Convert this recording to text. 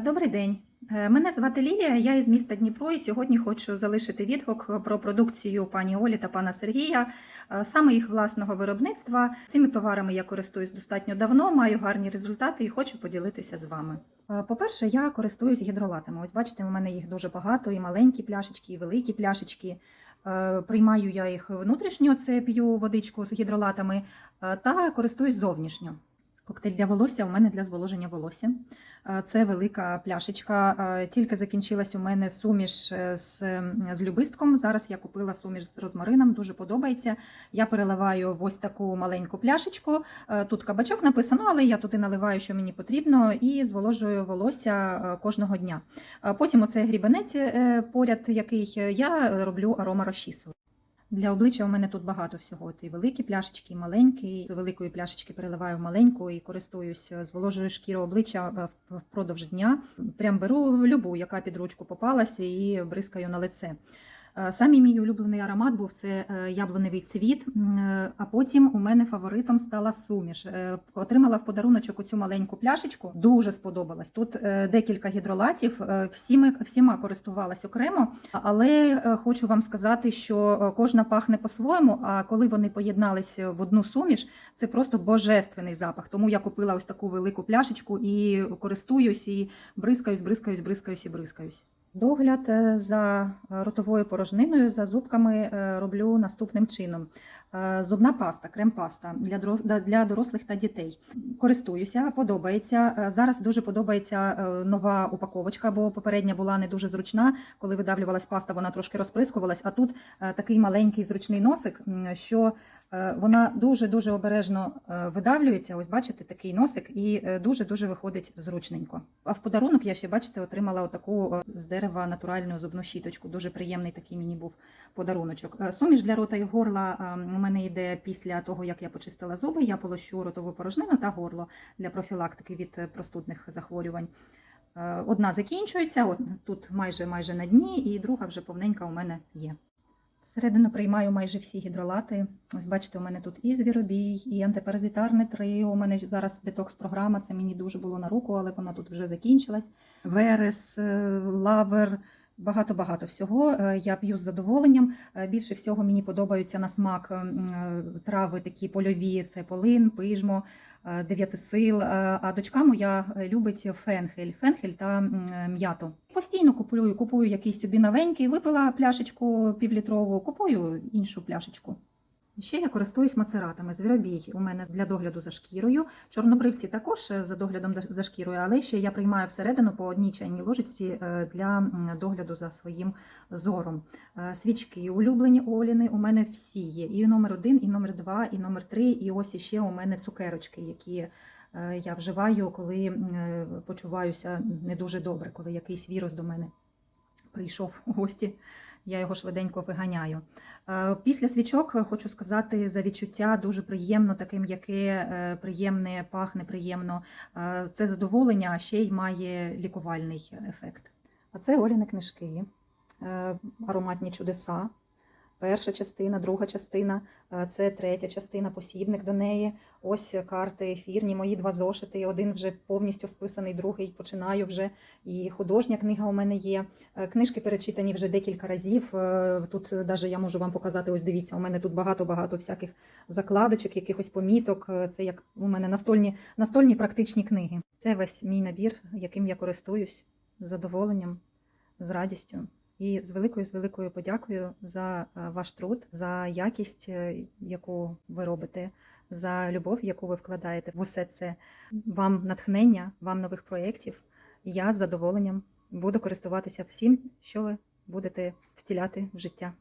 Добрий день. Е, Мене звати Лілія, я із міста Дніпро і сьогодні хочу залишити відгук про продукцію пані Олі та пана Сергія, е, саме їх власного виробництва. Цими товарами я користуюсь достатньо давно, маю гарні результати і хочу поділитися з вами. Е, По-перше, я користуюсь гідролатами. Ось бачите, у мене їх дуже багато, і маленькі пляшечки, і великі пляшечки. Приймаю я їх внутрішньо, це п'ю водичку з гідролатами, та користуюсь зовнішньо. Коктейль для волосся у мене для зволоження волосся. Е, Це велика пляшечка. Е, Тільки закінчилась у мене суміш е, з, з любистком. Зараз я купила суміш з розмарином, дуже подобається. Я переливаю в ось таку маленьку пляшечку. Тут кабачок написано, але я туди наливаю, що мені потрібно, і зволожую волосся кожного дня. Потім оцей грібенець е, поряд, який я роблю аромарозчісу. Для обличчя у мене тут багато всього. От і великі пляшечки, і маленькі. З великої пляшечки переливаю в маленьку і користуюсь, е, зволожую шкіру обличчя е, впродовж дня. Прям беру любу, яка під ручку попалася, і бризкаю на лице. Е, Самий мій улюблений аромат був це е, яблуневий цвіт. Е, А потім у мене фаворитом стала суміш. Отримала в подаруночок оцю маленьку пляшечку. Дуже сподобалась. Тут декілька гідролатів. Всіми всіма користувалась окремо, але хочу вам сказати, що кожна пахне по-своєму. А коли вони поєдналися в одну суміш, це просто божественний запах. Тому я купила ось таку велику пляшечку і користуюсь, і бризкаюсь, бризкаюсь, бризкаюсь і бризкаюсь. Догляд е, за е, ротовою порожниною, за зубками е, роблю наступним чином. Зубна паста, крем-паста для дорослих та дітей. Користуюся, подобається. Зараз дуже подобається нова упаковочка, бо попередня була не дуже зручна. Коли видавлювалась паста, вона трошки розприскувалась. А тут такий маленький зручний носик, що вона дуже дуже обережно е, видавлюється. Ось бачите, такий носик, і дуже дуже виходить зручненько. А в подарунок я ще бачите, отримала отаку е, з дерева натуральну зубну щіточку. Дуже приємний такий мені був подаруночок. Е, Суміш для рота і горла е, у мене йде після того, як я почистила зуби. Я полощу ротову порожнину та горло для профілактики від е, простудних захворювань. Е, Одна закінчується, от тут майже майже на дні, і друга вже повненька у мене є. Всередину приймаю майже всі гідролати. Ось бачите, у мене тут і звіробій, і антипаразитарне трио. У мене зараз детокс-програма. Це мені дуже було на руку, але вона тут вже закінчилась. Верес, е, лавер. Багато-багато всього Е, я п'ю з задоволенням. Е, Більше всього мені подобаються на смак е, трави такі польові: це полин, пижмо, дев'яти. Е, А дочка моя любить фенхель, фенхель та м, е. Постійно купую, купую якийсь собі новенький, випила пляшечку півлітрову, купую іншу пляшечку. Ще я користуюсь мацератами. Звіробій у мене для догляду за шкірою. Чорнобривці також е, за доглядом за шкірою, але ще я приймаю всередину по одній чайній ложечці е, для догляду за своїм зором. Е, Свічки, улюблені оліни у мене всі є. І номер один, і номер два, і номер три. І ось іще у мене цукерочки, які я вживаю, коли почуваюся не дуже добре, коли якийсь вірус до мене прийшов у гості. Я його швиденько виганяю. Е, Після свічок е, хочу сказати за відчуття дуже приємно, таке м'яке, е, приємне, пахне приємно. Це задоволення, а ще й має лікувальний ефект. А це Оліни книжки, ароматні чудеса. Перша частина, друга частина, е, це третя частина, посібник до неї. Ось карти ефірні, мої два зошити. Один вже повністю списаний, другий починаю вже. І художня книга у мене є. Е, Книжки перечитані вже декілька разів. Е, Тут навіть я можу вам показати. Ось дивіться, у мене тут багато-багато всяких закладочок, якихось поміток. Це як у мене настольні, настольні практичні книги. Це весь мій набір, яким я користуюсь з задоволенням, з радістю. І з великою з великою подякою за е, ваш труд, за якість, е, яку ви робите, за любов, яку ви вкладаєте в усе це. Вам натхнення, вам нових проєктів. Я з задоволенням буду користуватися всім, що ви будете втіляти в життя.